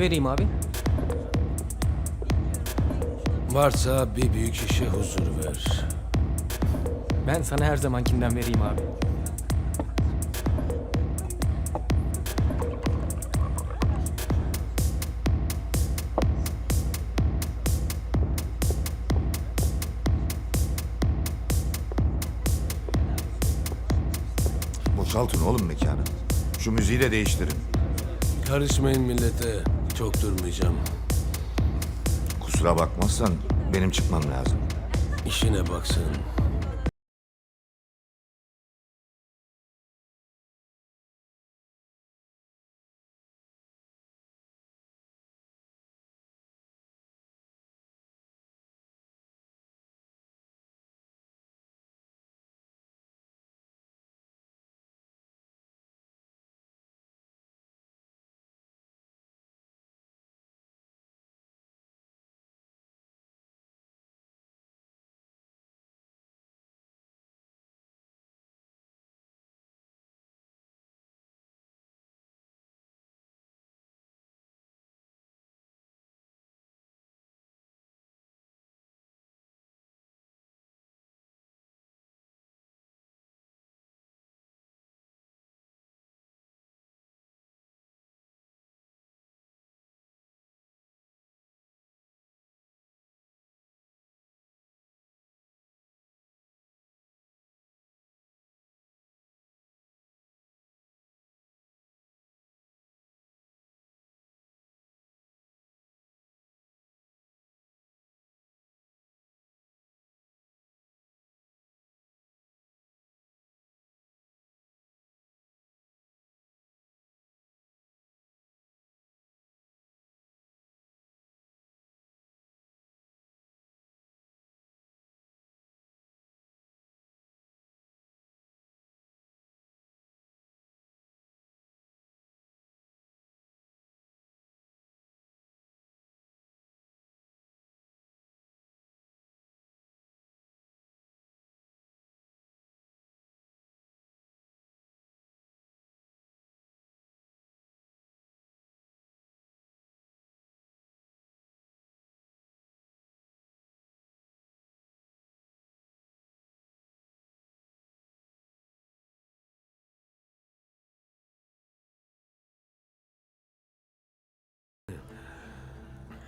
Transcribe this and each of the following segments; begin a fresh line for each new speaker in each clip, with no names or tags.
Ne vereyim abi?
Varsa bir büyük şişe huzur ver.
Ben sana her zamankinden vereyim abi.
Boşaltın oğlum mekanı. Şu müziği de değiştirin.
Karışmayın millete. Çok durmayacağım.
Kusura bakmazsan benim çıkmam lazım.
İşine baksın.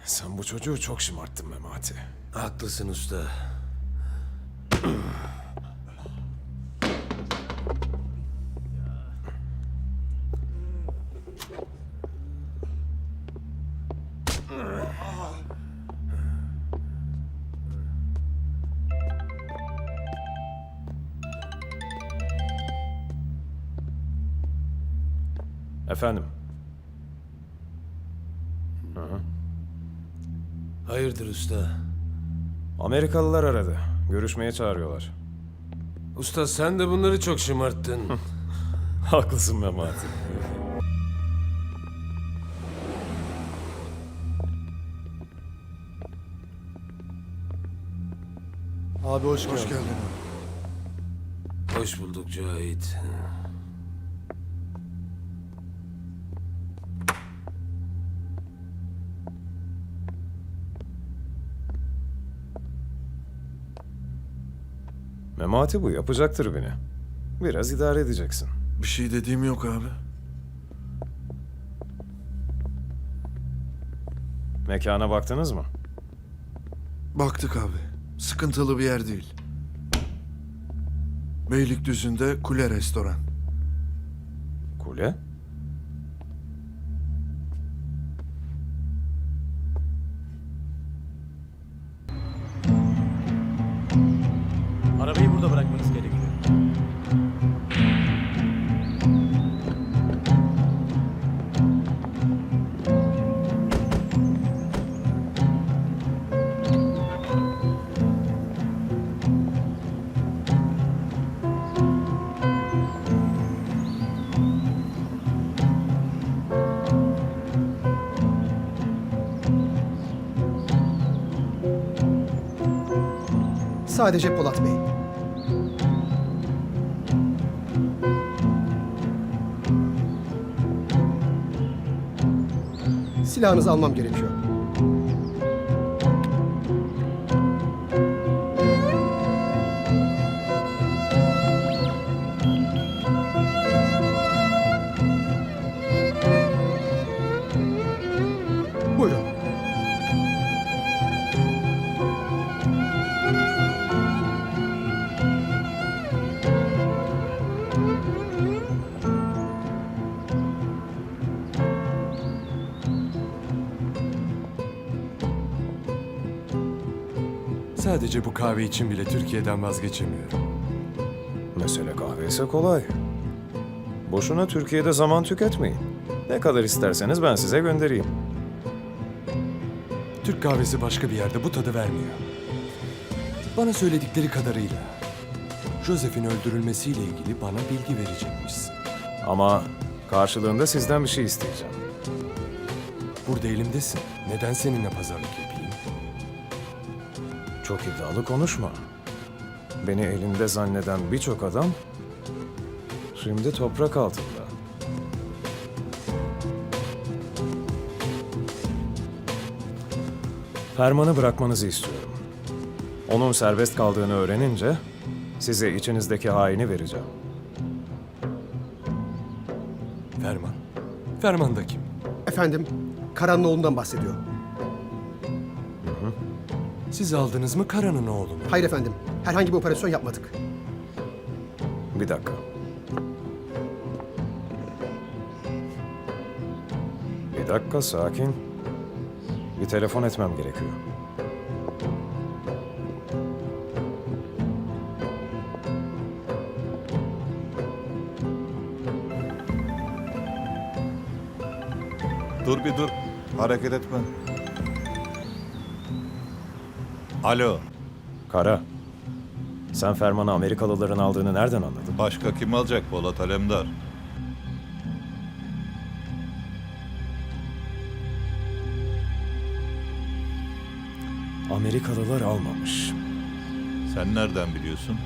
Sen bu çocuğu çok şımarttın Memati.
Haklısın usta.
Efendim?
Hayırdır usta?
Amerikalılar aradı. Görüşmeye çağırıyorlar.
Usta sen de bunları çok şımarttın.
Haklısın Memati.
Abi hoş, geldin.
Hoş bulduk Cahit.
Memati bu yapacaktır beni. Biraz idare edeceksin.
Bir şey dediğim yok abi.
Mekana baktınız mı?
Baktık abi. Sıkıntılı bir yer değil. Beylikdüzü'nde Kule Restoran.
Kule?
Sadece Polat Bey. Silahınızı almam gerekiyor.
Sadece bu kahve için bile Türkiye'den vazgeçemiyorum.
Mesele kahve ise kolay. Boşuna Türkiye'de zaman tüketmeyin. Ne kadar isterseniz ben size göndereyim.
Türk kahvesi başka bir yerde bu tadı vermiyor. Bana söyledikleri kadarıyla Joseph'in öldürülmesiyle ilgili bana bilgi verecekmişsin.
Ama karşılığında sizden bir şey isteyeceğim.
Burada elimdesin. Neden seninle pazarlık yapayım?
Çok iddialı konuşma. Beni elinde zanneden birçok adam şimdi toprak altında. Fermanı bırakmanızı istiyorum. Onun serbest kaldığını öğrenince size içinizdeki haini vereceğim.
Ferman. Ferman da kim?
Efendim, Karan'ın oğlundan bahsediyor.
Siz aldınız mı Kara'nın oğlunu?
Hayır efendim, herhangi bir operasyon yapmadık.
Bir dakika. Bir dakika sakin. Bir telefon etmem gerekiyor.
Dur bir dur. Hareket etme. Alo.
Kara. Sen fermanı Amerikalıların aldığını nereden anladın?
Başka kim alacak Polat Alemdar?
Amerikalılar almamış.
Sen nereden biliyorsun?